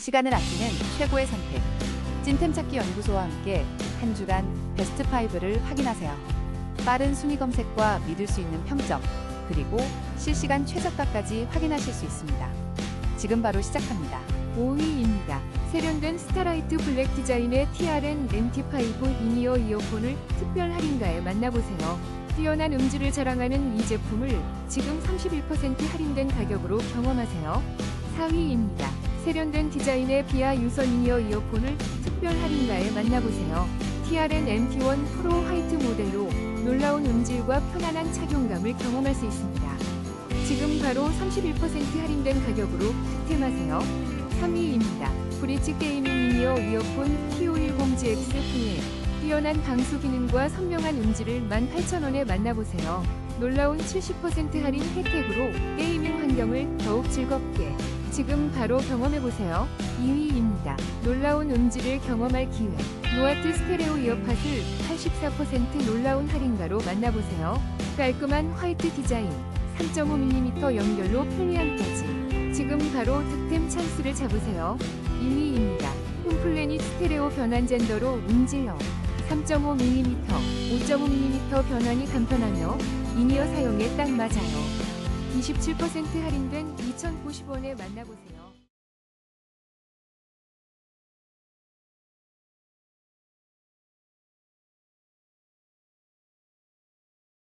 시간을 아끼는 최고의 선택. 찐템 찾기 연구소와 함께 한 주간 베스트 5를 확인하세요. 빠른 순위 검색과 믿을 수 있는 평점, 그리고 실시간 최저가까지 확인하실 수 있습니다. 지금 바로 시작합니다. 5위입니다. 세련된 스타라이트 블랙 디자인의 TRN NT5 이니어 이어폰을 특별 할인가에 만나보세요. 뛰어난 음질을 자랑하는 이 제품을 지금 31% 할인된 가격으로 경험하세요. 4위입니다. 세련된 디자인의 비아 유선 이니어 이어폰을 특별 할인가에 만나보세요. TRN MT1 프로 화이트 모델로 놀라운 음질과 편안한 착용감을 경험할 수 있습니다. 지금 바로 31% 할인된 가격으로 득템하세요. 3위입니다. 브리치 게이밍 이니어 이어폰 T510GX 플랫. 뛰어난 방수 기능과 선명한 음질을 18,000원에 만나보세요. 놀라운 70% 할인 혜택으로 게이밍 환경을 더욱 즐겁게. 지금 바로 경험해보세요. 2위입니다. 놀라운 음질을 경험할 기회. 노아트 스테레오 이어팟을 84% 놀라운 할인가로 만나보세요. 깔끔한 화이트 디자인, 3.5mm 연결로 편리함까지. 지금 바로 득템 찬스를 잡으세요. 1위입니다. 홈플래닛 스테레오 변환 젠더로 음질러 3.5mm, 5.5mm 변환이 간편하며 이니어 사용에 딱 맞아요. 27% 할인된 2,090원에 만나보세요.